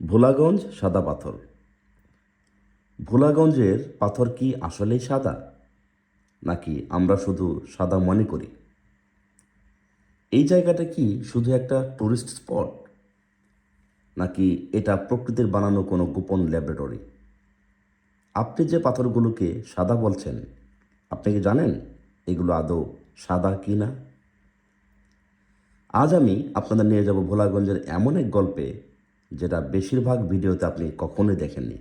ভোলাগঞ্জ সাদা পাথর। ভোলাগঞ্জের পাথর কি আসলেই সাদা? নাকি আমরা শুধু সাদা মনে করি? এই জায়গাটা কি শুধু একটা টুরিস্ট স্পট নাকি এটা প্রকৃতির বানানো কোনো গোপন ল্যাবরেটরি আপনি যে পাথরগুলোকে সাদা বলছেন, আপনি কি জানেন এগুলো আদৌ সাদা কি না আজ আমি আপনাদের নিয়ে যাব ভোলাগঞ্জের এমন এক গল্পে যেটা বেশিরভাগ ভিডিওতে আপনি কখনোই দেখেননি।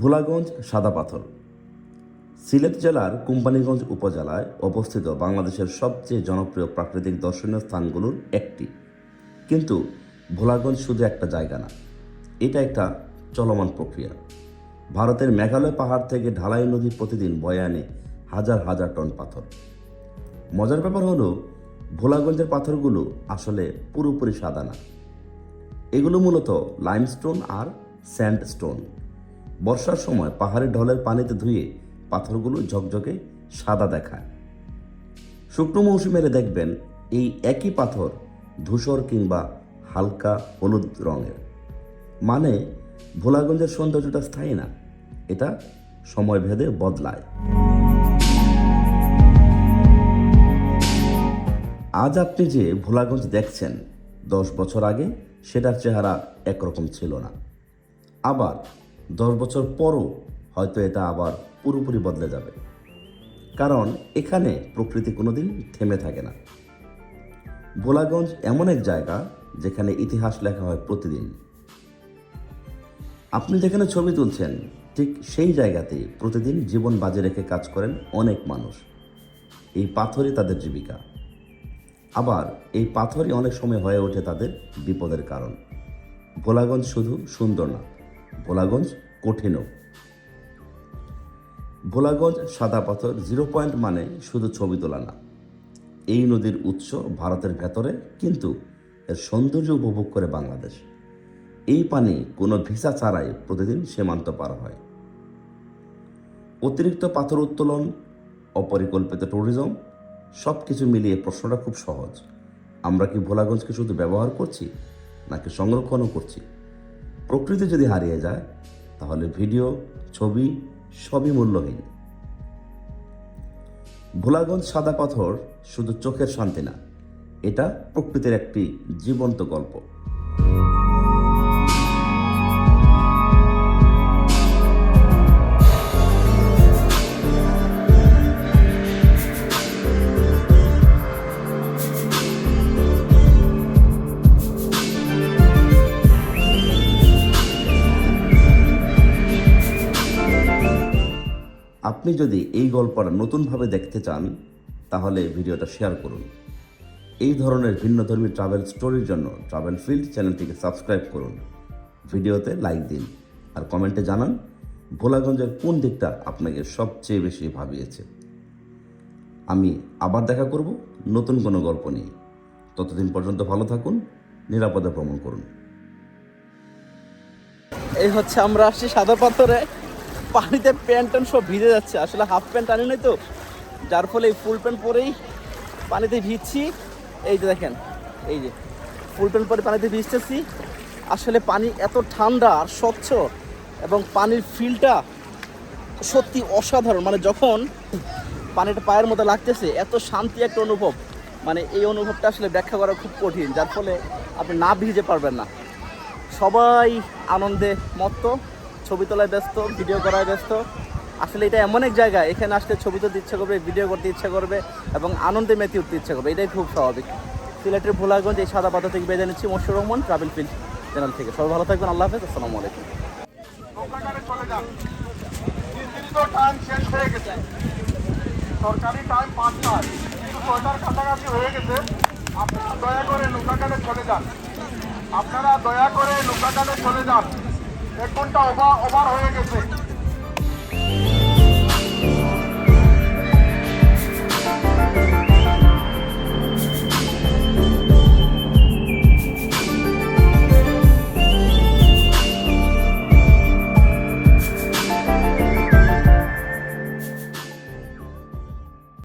ভোলাগঞ্জ সাদা পাথর। সিলেট জেলার কোম্পানীগঞ্জ উপজেলায় অবস্থিত বাংলাদেশের সবচেয়ে জনপ্রিয় প্রাকৃতিক দর্শনীয় স্থানগুলোর একটি। কিন্তু ভোলাগঞ্জ শুধু একটা জায়গা না, এটা একটা চলমান প্রক্রিয়া। ভারতের মেঘালয় পাহাড় থেকে ঢালাই নদী প্রতিদিন বয়ে আনে হাজার হাজার টন পাথর। মজার ব্যাপার হলো, ভোলাগঞ্জের পাথরগুলো আসলে পুরোপুরি সাদা না। এগুলো মূলত লাইমস্টোন আর স্যান্ডস্টোন বর্ষার সময় পাহাড়ের ঢলের পানিতে ধুয়ে পাথরগুলো ঝকঝকে সাদা দেখায়। শুকনো মৌসুমে এলে দেখবেন এই একই পাথর ধূসর কিংবা হালকা হলুদ রঙের। মানে ভোলাগঞ্জের সৌন্দর্যটা স্থায়ী না, এটা সময় ভেদে বদলায়। আজ আপনি যে ভোলাগঞ্জ দেখছেন, দশ বছর আগে সেটার চেহারা একরকম ছিল না। আবার দশ বছর পরও হয়তো এটা আবার পুরোপুরি বদলে যাবে। কারণ এখানে প্রকৃতি কোনোদিন থেমে থাকে না। ভোলাগঞ্জ এমন এক জায়গা যেখানে ইতিহাস লেখা হয় প্রতিদিন। আপনি যেখানে ছবি তুলছেন, ঠিক সেই জায়গাতেই প্রতিদিন জীবন বাজে রেখে কাজ করেন অনেক মানুষ। এই পাথরই তাদের জীবিকা। আবার এই পাথরই অনেক সময় হয়ে ওঠে তাদের বিপদের কারণ। ভোলাগঞ্জ শুধু সুন্দর না, ভোলাগঞ্জ কঠিনও। ভোলাগঞ্জ সাদা পাথর জিরো পয়েন্ট মানে শুধু ছবি তোলা না। এই নদীর উৎস ভারতের ভেতরে, কিন্তু এর সৌন্দর্য উপভোগ করে বাংলাদেশ। এই পানি কোনো ভিসা ছাড়াই প্রতিদিন সীমান্ত পার হয়। অতিরিক্ত পাথর উত্তোলন, অপরিকল্পিত ট্যুরিজম সব কিছু মিলিয়ে প্রশ্নটা খুব সহজ। আমরা কি ভোলাগঞ্জকে শুধু ব্যবহার করছি, নাকি সংরক্ষণও করছি? প্রকৃতি যদি হারিয়ে যায় তাহলে ভিডিও, ছবি সবই মূল্যহীন। ভোলাগঞ্জ সাদা পাথর শুধু চোখের শান্তি না, এটা প্রকৃতির একটি জীবন্ত গল্প। আপনি যদি এই গল্পটা নতুনভাবে দেখতে চান, তাহলে ভিডিওটা শেয়ার করুন। এই ধরনের ভিন্নধর্মী ট্রাভেল স্টোরির জন্য ট্রাভেল ফিল্ড চ্যানেলটিকে সাবস্ক্রাইব করুন। ভিডিওতে লাইক দিন আর কমেন্টে জানান, ভোলাগঞ্জের কোন দিকটা আপনাকে সবচেয়ে বেশি ভাবিয়েছে। আমি আবার দেখা করব নতুন কোনো গল্প নিয়ে। ততদিন পর্যন্ত ভালো থাকুন, নিরাপদে ভ্রমণ করুন। এই হচ্ছে আমরা আসছি সাদা পাথরে। পানিতে প্যান্ট ট্যান্ট সব ভিজে যাচ্ছে। আসলে হাফ প্যান্ট আনি নাই তো, যার ফলে এই ফুল প্যান্ট পরেই পানিতে ভিজছি। এই যে দেখেন, এই যে ফুল প্যান্ট পরে পানিতে ভিজতেছি। আসলে পানি এত ঠান্ডা আর স্বচ্ছ, এবং পানির ফিলটা সত্যি অসাধারণ। মানে যখন পানিটা পায়ের মতো লাগতেছে, এত শান্তি একটা অনুভব। মানে এই অনুভবটা আসলে ব্যাখ্যা করা খুব কঠিন, যার ফলে আপনি না ভিজে পারবেন না। সবাই আনন্দে মত্ত। ছবি তোলায় ব্যস্ত, ভিডিও করায় ব্যস্ত। আসলে এটা এমন এক জায়গা, এখানে আসতে ছবি তুলতে ইচ্ছা করবে, ভিডিও করতে ইচ্ছা করবে এবং আনন্দে মেতে উঠতে ইচ্ছা করবে, এটাই খুব স্বাভাবিক। সিলেটের ভোলাগঞ্জ এই সাদা পাতা থেকে বেঁধে নিচ্ছি মশুর রহমান ট্রাভেল ফিল্ড চ্যানেল থেকে। সবাই ভালো থাকবেন, আল্লাহ হাফেজ, আসসালামু আলাইকুম। আপনারা দয়া করে নৌকাটারে চলে যান। আপনারা দয়া করে নৌকাটারে চলে যান। এক ঘণ্টা ওভার হয়ে গেছে।